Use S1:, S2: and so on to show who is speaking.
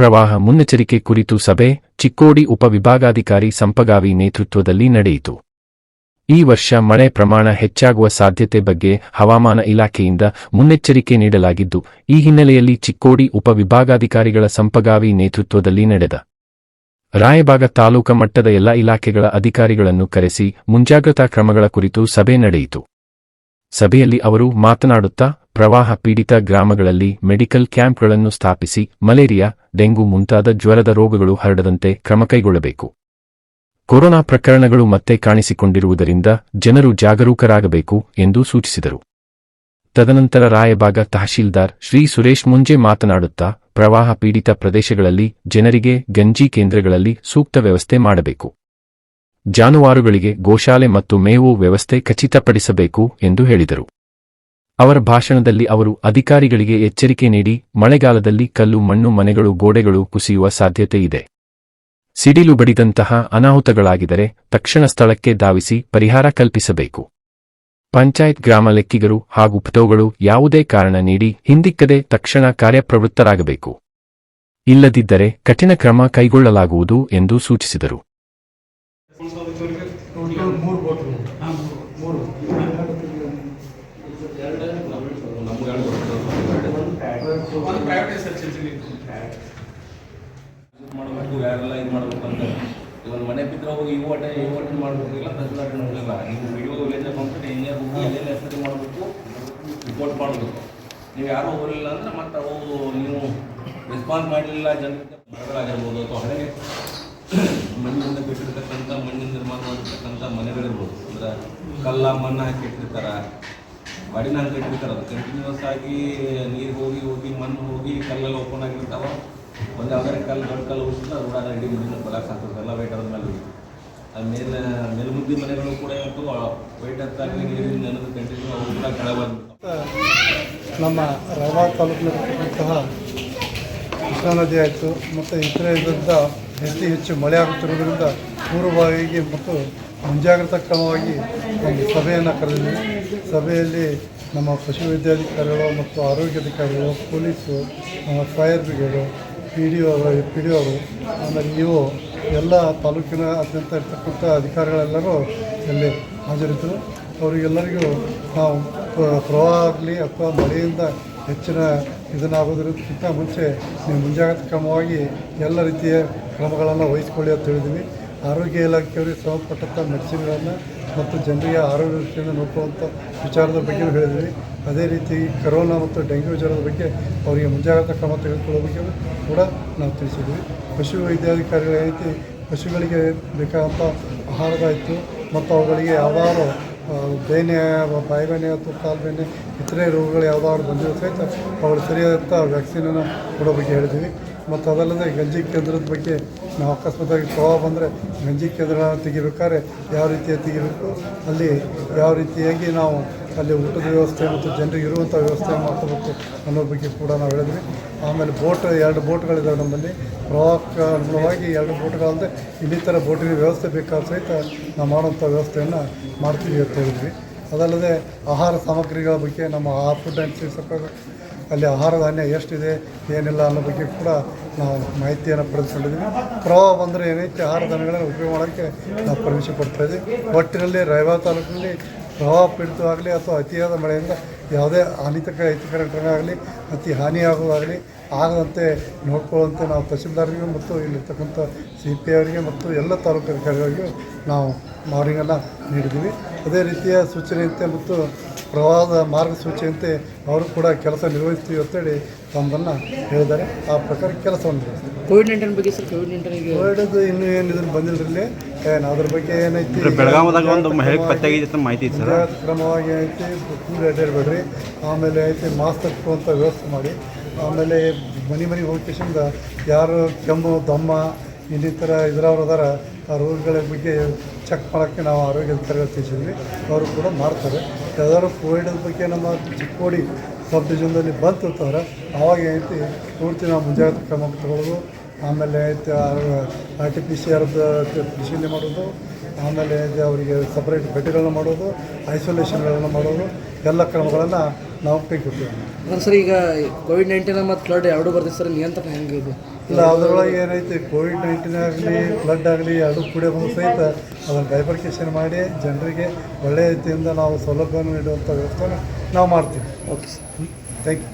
S1: ಪ್ರವಾಹ ಮುನ್ನೆಚ್ಚರಿಕೆ ಕುರಿತು ಸಭೆ ಚಿಕ್ಕೋಡಿ ಉಪವಿಭಾಗಾಧಿಕಾರಿ ಸಂಪಗಾವಿ ನೇತೃತ್ವದಲ್ಲಿ ನಡೆಯಿತು. ಈ ವರ್ಷ ಮಳೆ ಪ್ರಮಾಣ ಹೆಚ್ಚಾಗುವ ಸಾಧ್ಯತೆ ಬಗ್ಗೆ ಹವಾಮಾನ ಇಲಾಖೆಯಿಂದ ಮುನ್ನೆಚ್ಚರಿಕೆ ನೀಡಲಾಗಿದ್ದು, ಈ ಹಿನ್ನೆಲೆಯಲ್ಲಿ ಚಿಕ್ಕೋಡಿ ಉಪವಿಭಾಗಾಧಿಕಾರಿಗಳ ಸಂಪಗಾವಿ ನೇತೃತ್ವದಲ್ಲಿ ನಡೆದ ರಾಯಬಾಗ ತಾಲೂಕು ಮಟ್ಟದ ಎಲ್ಲ ಇಲಾಖೆಗಳ ಅಧಿಕಾರಿಗಳನ್ನು ಕರೆಸಿ ಮುಂಜಾಗ್ರತಾ ಕ್ರಮಗಳ ಕುರಿತು ಸಭೆ ನಡೆಯಿತು. ಸಭೆಯಲ್ಲಿ ಅವರು ಮಾತನಾಡುತ್ತಾ, ಪ್ರವಾಹ ಪೀಡಿತ ಗ್ರಾಮಗಳಲ್ಲಿ ಮೆಡಿಕಲ್ ಕ್ಯಾಂಪ್ಗಳನ್ನು ಸ್ಥಾಪಿಸಿ, ಮಲೇರಿಯಾ, ಡೆಂಗು ಮುಂತಾದ ಜ್ವರದ ರೋಗಗಳು ಹರಡದಂತೆ ಕ್ರಮ ಕೈಗೊಳ್ಳಬೇಕು. ಕೊರೋನಾ ಪ್ರಕರಣಗಳು ಮತ್ತೆ ಕಾಣಿಸಿಕೊಂಡಿರುವುದರಿಂದ ಜನರು ಜಾಗರೂಕರಾಗಬೇಕು ಎಂದು ಸೂಚಿಸಿದರು. ತದನಂತರ ರಾಯಭಾಗ ತಹಶೀಲ್ದಾರ್ ಶ್ರೀ ಸುರೇಶ್ ಮುಂಜೆ ಮಾತನಾಡುತ್ತಾ, ಪ್ರವಾಹ ಪೀಡಿತ ಪ್ರದೇಶಗಳಲ್ಲಿ ಜನರಿಗೆ ಗಂಜಿ ಕೇಂದ್ರಗಳಲ್ಲಿ ಸೂಕ್ತ ವ್ಯವಸ್ಥೆ ಮಾಡಬೇಕು. ಜಾನುವಾರುಗಳಿಗೆ ಗೋಶಾಲೆ ಮತ್ತು ಮೇವು ವ್ಯವಸ್ಥೆ ಖಚಿತಪಡಿಸಬೇಕು ಎಂದು ಹೇಳಿದರು. ಅವರ ಭಾಷಣದಲ್ಲಿ ಅವರು ಅಧಿಕಾರಿಗಳಿಗೆ ಎಚ್ಚರಿಕೆ ನೀಡಿ, ಮಳೆಗಾಲದಲ್ಲಿ ಕಲ್ಲು, ಮಣ್ಣು, ಮನೆಗಳು, ಗೋಡೆಗಳು ಕುಸಿಯುವ ಸಾಧ್ಯತೆ ಇದೆ. ಸಿಡಿಲು ಬಡಿದಂತಹ ಅನಾಹುತಗಳಾಗಿದರೆ ತಕ್ಷಣ ಸ್ಥಳಕ್ಕೆ ಧಾವಿಸಿ ಪರಿಹಾರ ಕಲ್ಪಿಸಬೇಕು. ಪಂಚಾಯತ್ ಗ್ರಾಮ ಲೆಕ್ಕಿಗರು ಹಾಗೂ ಪಟೋಗಳು ಯಾವುದೇ ಕಾರಣ ನೀಡಿ ಹಿಂದಿಕ್ಕದೆ ತಕ್ಷಣ ಕಾರ್ಯಪ್ರವೃತ್ತರಾಗಬೇಕು. ಇಲ್ಲದಿದ್ದರೆ ಕಠಿಣ ಕ್ರಮ ಕೈಗೊಳ್ಳಲಾಗುವುದು ಎಂದು ಸೂಚಿಸಿದರು.
S2: ಒಂದು ಪ್ರೈವೇಟ್ ಸರ್ಚ್ ಮಾಡಬೇಕು ಯಾರೆಲ್ಲ ಇದು ಮಾಡಬೇಕು ಅಂತ. ಒಂದು ಮನೆ ಬಿದ್ದರೆ ಹೋಗಿ ಇವು ಒಟ್ಟೆ ಇವು ಒಟ್ಟೆ ಮಾಡಬೇಕು ಇಲ್ಲ ತಹಸೀಲ್ದಾರ್ ಹೋಗಿಲ್ಲ ನೀವು ವಿಡಿಯೋ ವಿಲೇಜರ್ ಕಂಪ್ನಿ ಇಂಜಿನಿಯರ್ ಹೋಗಿ ಎಲ್ಲೆಲ್ಲ ಹೆಸರು ಮಾಡಬೇಕು ರಿಪೋರ್ಟ್ ಮಾಡಬೇಕು. ನೀವು ಯಾರೂ ಹೋಗಲಿಲ್ಲ ಅಂದ್ರೆ ಮತ್ತೆ ಅವು ನೀವು ರೆಸ್ಪಾನ್ಸ್ ಮಾಡಲಿಲ್ಲ ಜನರಿಗೆ ಮರಗಳಾಗಿರ್ಬೋದು ಅಥವಾ ಹಳೆಗೆ ಮಣ್ಣಿನಿಂದ ಬಿಟ್ಟಿರ್ತಕ್ಕಂಥ ಮಣ್ಣಿನ ನಿರ್ಮಾಣ ಮಾಡಿರ್ತಕ್ಕಂಥ ಮನೆಗಳಿರ್ಬೋದು. ಅಂದ್ರೆ ಕಲ್ಲ ಮಣ್ಣು ಹಾಕಿ ಇಟ್ಟಿರ್ತಾರೆ ಗಾಡಿನ ಹಾಕಿ ಇಟ್ಟಿರ್ತಾರೆ. ಅದು ಕಂಟಿನ್ಯೂಸ್ ಆಗಿ ನೀರು ಹೋಗಿ ಹೋಗಿ ಮಣ್ಣು ಹೋಗಿ ಕಲ್ಲೆಲ್ಲ ಓಪನ್ ಒಂದೇ ಒಂದು ಯಾವ್ದಾರ ಕಲ್ಲು, ದೊಡ್ಡ ಕಲ್ಲು ಉಳಿಸಿದ್ರೆ ಅದು ಕೂಡ ಇಡೀ ಕೊಲಾಕ್ಸ್ ಆಗ್ತದೆ. ಎಲ್ಲ ವೆಯ್ಟ್ ಅದ್ರ ಮೇಲೆ ಹೋಗಿ ಆಮೇಲೆ ಮೇಲ್ಮುದ್ದಿ ಮನೆಗಳು ಕೂಡ ಇವತ್ತು ವೆಯ್ಟ್ ಹತ್ತಾಗಿ ನೀರಿನ ನೆನದು ಕಂಟಿನ್ಯೂ ಅವು ಕೂಡ ಕೆಳಗೆ ಬಂದು
S3: ನಮ್ಮ ರವಾ ತಾಲೂಕಿನಲ್ಲಿರ್ತಕ್ಕಂತಹ ಕೃಷ್ಣಾ ನದಿ ಆಯಿತು, ಮತ್ತು ಇತರೆ ಇದರಿಂದ ಅತಿ ಹೆಚ್ಚು ಮಳೆ ಆಗುತ್ತಿರುವುದರಿಂದ ಪೂರ್ವಭಾವಿಗೆ ಮತ್ತು ಮುಂಜಾಗ್ರತಾ ಕ್ರಮವಾಗಿ ಒಂದು ಸಭೆಯನ್ನು ಕರೆದಿದ್ದೀವಿ ಸಭೆಯಲ್ಲಿ ನಮ್ಮ ಪಶುವೈದ್ಯಾಧಿಕಾರಿಗಳು ಮತ್ತು ಆರೋಗ್ಯಾಧಿಕಾರಿಗಳು police fire brigade P D O P D ಅವರು, ಆಮೇಲೆ ಇವು ಎಲ್ಲ ತಾಲೂಕಿನ ಅತ್ಯಂತ ಇರ್ತಕ್ಕಂಥ ಅಧಿಕಾರಿಗಳೆಲ್ಲರೂ ಇಲ್ಲಿ ಹಾಜರಿದ್ದರು. ಅವರಿಗೆಲ್ಲರಿಗೂ ನಾವು ಪ್ರ- ಪ್ರವಾಹ ಆಗಲಿ ಅಥವಾ ಮಳೆಯಿಂದ ಹೆಚ್ಚಿನ ಇದನ್ನಾಗೋದಕ್ಕಿಂತ ಮುಂಚೆ ನೀವು ಮುಂಜಾಗ್ರತಾ ಕ್ರಮವಾಗಿ ಎಲ್ಲ ರೀತಿಯ ಕ್ರಮಗಳನ್ನು ವಹಿಸಿಕೊಳ್ಳಿ ಅಂತ ಹೇಳಿದ್ವಿ ಆರೋಗ್ಯ ಇಲಾಖೆಯವರಿಗೆ ಸಂಬಂಧಪಟ್ಟಂಥ ಮೆಡಿಸಿನ್ಗಳನ್ನು ಮತ್ತು ಜನರಿಗೆ ಆರೋಗ್ಯ ದೃಷ್ಟಿಯಿಂದ ವಿಚಾರದ ಬಗ್ಗೆಯೂ ಹೇಳಿದ್ವಿ. ಅದೇ ರೀತಿ ಕರೋನಾ ಮತ್ತು ಡೆಂಗ್ಯೂ ಜ್ವರದ ಬಗ್ಗೆ ಅವರಿಗೆ ಮುಂಜಾಗ್ರತಾ ಕ್ರಮ ತೆಗೆದುಕೊಳ್ಳೋ ಬಗ್ಗೆ ಕೂಡ ನಾವು ತಿಳಿಸಿದ್ವಿ. ಪಶು ವೈದ್ಯಾಧಿಕಾರಿಗಳ ರೀತಿ ಪಶುಗಳಿಗೆ ಬೇಕಾದಂಥ ಆಹಾರದಾಯಿತು ಮತ್ತು ಅವುಗಳಿಗೆ ಯಾವ್ದಾದ್ರು ಬೇನೆ ಬಾಯಿ ಬೇನೆ ಅಥವಾ ಕಾಲು ಇತರೆ ರೋಗಗಳು ಯಾವ್ದಾದ್ರು ಬಂದಿರೋ ಸಹಿತ ಅವುಗಳು ಸರಿಯಾದಂಥ ವ್ಯಾಕ್ಸಿನನ್ನು ಕೊಡೋ ಬಗ್ಗೆ ಹೇಳಿದ್ವಿ. ಮತ್ತು ಅದಲ್ಲದೆ ಗಂಜಿ ಕೇಂದ್ರದ ಬಗ್ಗೆ ನಾವು ಅಕಸ್ಮಾತಾಗಿ ಪ್ರವಾಹ ಬಂದರೆ ಗಂಜಿ ಕೇಂದ್ರ ತೆಗಿಬೇಕಾದ್ರೆ ಯಾವ ರೀತಿಯಾಗಿ ತೆಗಿಬೇಕು? ಅಲ್ಲಿ ಯಾವ ರೀತಿಯಾಗಿ ನಾವು ಅಲ್ಲಿ ಊಟದ ವ್ಯವಸ್ಥೆ ಮತ್ತು ಜನರಿಗೆ ಇರುವಂಥ ವ್ಯವಸ್ಥೆ ಮಾಡ್ಕೋಬೇಕು ಅನ್ನೋ ಬಗ್ಗೆ ಕೂಡ ನಾವು ಹೇಳಿದ್ವಿ. ಆಮೇಲೆ ಬೋಟ್, ಎರಡು ಬೋಟ್ಗಳಿದ್ದಾವೆ ನಮ್ಮಲ್ಲಿ. ಪ್ರವಾಹಕ್ಕೆ ಅನುಗುಣವಾಗಿ ಎರಡು ಬೋಟ್ಗಳಲ್ಲದೆ ಇನ್ನಿತರ ಬೋಟಿನ ವ್ಯವಸ್ಥೆ ಬೇಕಾದ ಸಹಿತ ನಾವು ಮಾಡುವಂಥ ವ್ಯವಸ್ಥೆಯನ್ನು ಮಾಡ್ತೀವಿ ಅಂತ ಹೇಳಿದ್ವಿ. ಅದಲ್ಲದೆ ಆಹಾರ ಸಾಮಗ್ರಿಗಳ ಬಗ್ಗೆ ನಮ್ಮ ಆ ಫುಡ್ ಆ್ಯಂಡ್ ಅಲ್ಲಿ ಆಹಾರ ಧಾನ್ಯ ಎಷ್ಟಿದೆ, ಏನಿಲ್ಲ ಅನ್ನೋ ಬಗ್ಗೆ ಕೂಡ ನಾವು ಮಾಹಿತಿಯನ್ನು ಪಡೆದುಕೊಂಡಿದ್ದೀವಿ. ಪ್ರವಾಹ ಬಂದರೆ ಏನೈತೆ ಆಹಾರ ಧಾನ್ಯಗಳನ್ನು ಉಪಯೋಗ ಮಾಡೋಕ್ಕೆ ನಾವು ಪರ್ಮಿಷನ್ ಕೊಡ್ತಾ ಇದ್ದೀವಿ. ಒಟ್ಟಿನಲ್ಲಿ ರಾಯಬಾಗ ತಾಲೂಕಿನಲ್ಲಿ ಪ್ರವಾಹ ಪೀಡಿತವಾಗಲಿ ಅಥವಾ ಅತಿಯಾದ ಮಳೆಯಿಂದ ಯಾವುದೇ ಹಾನಿತಕ ಆಗಲಿ ಅತಿ ಹಾನಿಯಾಗುವಾಗಲಿ ಆಗದಂತೆ ನೋಡ್ಕೊಳ್ಳುವಂತೆ ನಾವು ತಹಸೀಲ್ದಾರರಿಗೆ ಮತ್ತು ಇಲ್ಲಿರ್ತಕ್ಕಂಥ ಸಿ ಪಿ ಅವರಿಗೆ ಮತ್ತು ಎಲ್ಲ ತಾಲೂಕು ಅಧಿಕಾರಿಗಳಿಗೂ ನಾವು ಮಾರ್ನಿಂಗೆಲ್ಲ ನೀಡಿದ್ದೀವಿ ಅದೇ ರೀತಿಯ ಸೂಚನೆಯಂತೆ ಮತ್ತು ಪ್ರವಾಹದ ಮಾರ್ಗಸೂಚಿಯಂತೆ ಅವರು ಕೂಡ ಕೆಲಸ ನಿರ್ವಹಿಸ್ತೀವಿ ಅಂತೇಳಿ ತಮ್ಮದನ್ನು ಹೇಳಿದ್ದಾರೆ. ಆ ಪ್ರಕಾರ ಕೆಲಸವನ್ನು
S4: ಕೋವಿಡ್ ನೈನ್ಟೀನ್ ಬಗ್ಗೆ ಸರ್ ಕೋವಿಡ್ ನೈನ್ಟೀನ್
S3: ಕೋವಿಡದು ಇನ್ನೂ ಏನು ಇದನ್ನು ಬಂದಿಲ್ಲರಲ್ಲಿ ಏನು ಅದ್ರ ಬಗ್ಗೆ ಏನೈತಿ?
S5: ಬೆಳಗಾವದಾಗ ಒಂದು ಮಹಿಳೆಗೆ ಪತ್ತೆಯಾಗಿದೆ ಅಂತ ಮಾಹಿತಿ ಸರ್.
S3: ಕ್ರಮವಾಗಿ ಐತಿ ಕೂಡ ಅಡ್ಡಾಡಬೇಡ್ರಿ ಆಮೇಲೆ ಐತಿ ಮಾಸ್ಕ್ ಹಾಕುವಂಥ ವ್ಯವಸ್ಥೆ ಮಾಡಿ. ಆಮೇಲೆ ಮನೆ ಮನೆಗೆ ಹೋಗಿ ಯಾರು ಕೆಮ್ಮು ದಮ್ಮ ಇನ್ನಿತರ ಇದ್ರವ್ರು ಅದಾರ ಆ ರೋಗಗಳ ಬಗ್ಗೆ ಚೆಕ್ ಮಾಡೋಕ್ಕೆ ನಾವು ಆರೋಗ್ಯ ತರಗತಿಸಿದ್ವಿ ಅವರು ಕೂಡ ಮಾಡ್ತಾರೆ. ಯಾವ್ದಾದ್ರು ಕೋವಿಡ್ ಬಗ್ಗೆ ನಮ್ಮ ಚಿಕ್ಕೋಡಿ ಸಬ್ ಡಿವಿಷನ್ದಲ್ಲಿ ಬಂತು ಅಂತಂದ್ರೆ ಆವಾಗ ಏನೈತಿ, ಪೂರ್ತಿ ನಾವು ಮುಂಜಾಗ್ರತಾ ಕ್ರಮ ತಗೊಳ್ಳೋದು, ಆಮೇಲೆ ಐತೆ ಆರ್ ಟಿ ಪಿ ಸಿ ಆರ್ದ ಪರಿಶೀಲನೆ ಮಾಡೋದು, ಆಮೇಲೆ ಅವರಿಗೆ ಸಪ್ರೇಟ್ ಬೆಡ್ಗಳನ್ನ ಮಾಡೋದು ಐಸೋಲೇಷನ್ಗಳನ್ನು ಮಾಡೋದು, ಎಲ್ಲ ಕ್ರಮಗಳನ್ನು ನಾವು ಕೈ ಕೊಡ್ತೀವಿ
S4: ಸರ್ ಈಗ ಕೋವಿಡ್ ನೈನ್ಟೀನ್ ಮತ್ತು ಫ್ಲಡ್ ಎರಡೂ ಬರ್ತೈತೆ ಸರ್? ನಿಯಂತ್ರಣ ಹೆಂಗೆ ಇದು?
S3: ಇಲ್ಲ ಅದರೊಳಗೆ ಏನೈತಿ ಕೋವಿಡ್ ನೈನ್ಟೀನ್ ಆಗಲಿ ಫ್ಲಡ್ ಆಗಲಿ ಎರಡು ಕೂಡ ಬಂದು ಸಹಿತ ಅದನ್ನು ಬೈಬರ್ಕೇಷನ್ ಮಾಡಿ ಜನರಿಗೆ ಒಳ್ಳೆಯ ರೀತಿಯಿಂದ ನಾವು ಸೌಲಭ್ಯವನ್ನು ನೀಡುವಂಥ ವ್ಯವಸ್ಥೆನ ನಾವು ಮಾಡ್ತೀವಿ.
S4: Okay sir
S3: thank you